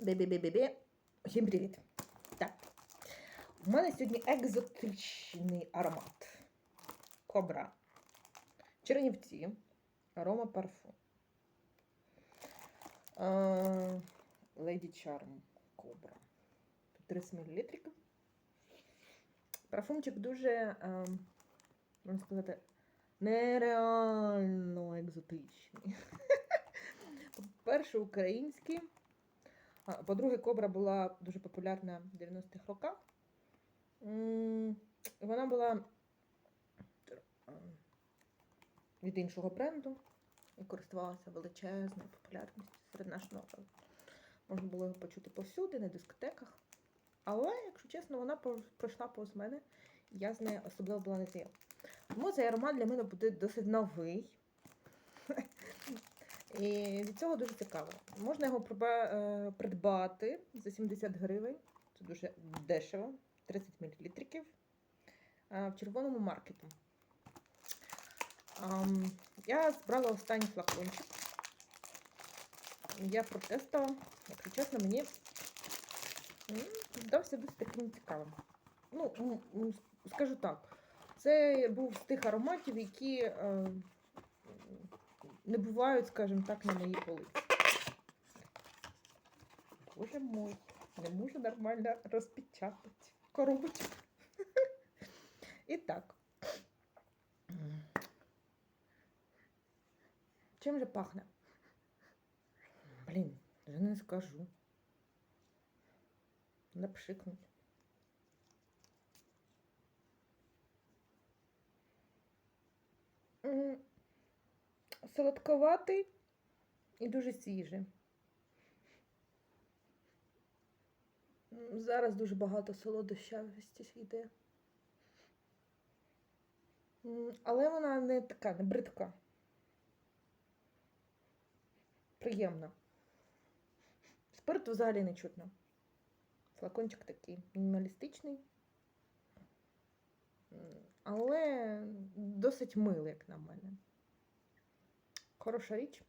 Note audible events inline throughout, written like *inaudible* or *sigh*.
Бі-бі-бі-бі-бі. Всім привіт. Так. У мене сьогодні екзотичний аромат. Кобра. Чернівці. Арома парфум. Леді Charm Кобра. 30 мл. Парфумчик дуже, можна сказати, нереально екзотичний. *laughs* По-перше, український. По-друге, кобра була дуже популярна в 90-х роках. Вона була е, від іншого бренду і користувалася величезною популярністю серед нашого народу. Можна було його почути повсюди, на дискотеках. Але, якщо чесно, вона пройшла повз мене, я з нею особливо була не знайома. Тому цей аромат для мене буде досить новий. І від цього дуже цікаво. Можна його е, придбати за 70 гривень. Це дуже дешево, 30 мл. В червоному маркету. Я збрала останній флакончик. Я протестувала. Якщо чесно, мені здався досить таким цікавим. Ну, скажу так, це був з тих ароматів, які е, не бувають, скажімо так, на моїй полиці. Боже мой, не можу нормально розпечатати коробочку. *laughs* І так. Чим же пахне? Блін, вже не скажу. Напшикнуть. М, Солодковатий і дуже свіжий. Зараз дуже багато солодощавості йде. Але вона не така, не бридка. Приємна. Спирту взагалі не чутно. Флакончик такий мінімалістичний. Але досить милий, як на мене. Хороша річ.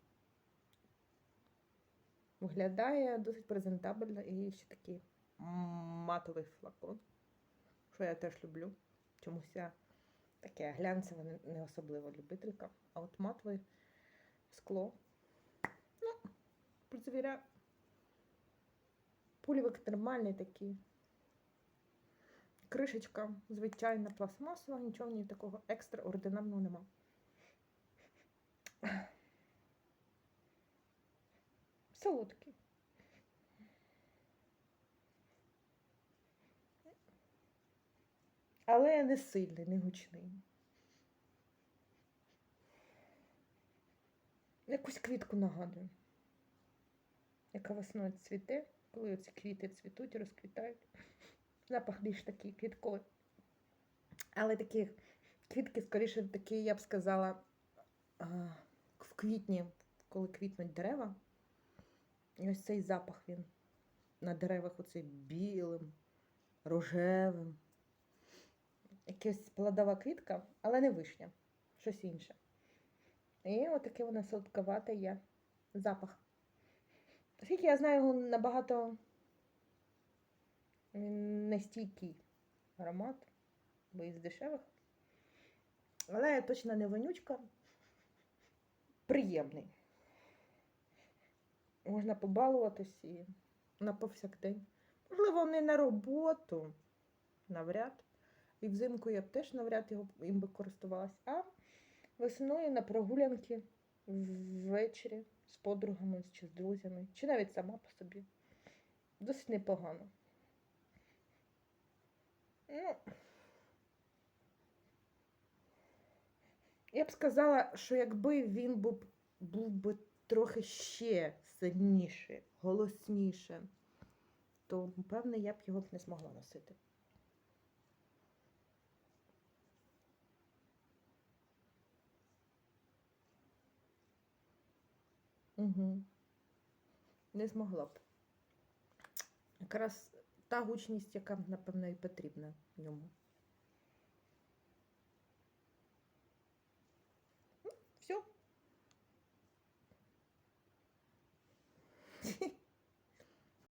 Виглядає досить презентабельно і ще такий матовий флакон, що я теж люблю. Чомусь я таке глянцеве не- особливо любителька. А от матове скло. Ну, ре- пулівик нормальний такий. Кришечка звичайна пластмасова, нічого в ній такого екстраординарного нема. Солодкий. Але не сильний, не гучний. Якусь квітку нагадую, яка весною цвіте, коли оці квіти цвітуть, розквітають. Запах більш такий квітковий. Але такі квітки, скоріше, такі, я б сказала, в квітні, коли квітнуть дерева. І ось цей запах він на деревах оцей білим, рожевим. Якась плодова квітка, але не вишня, щось інше. І отаке воно солодковате є запах. Оскільки я знаю його набагато нестійкий аромат, бо із дешевих. Але точно не вонючка. Приємний. Можна побалуватись і на повсякдень. Можливо, не на роботу, навряд. І взимку я б теж навряд його їм би користувалась. А весною на прогулянки ввечері з подругами чи з друзями, чи навіть сама по собі. Досить непогано. Ну, я б сказала, що якби він був, був би трохи ще сильніше, голосніше, то, певне, я б його б не змогла носити. Угу. Не змогла б. Якраз та гучність, яка, напевно, і потрібна йому. Ну, Все.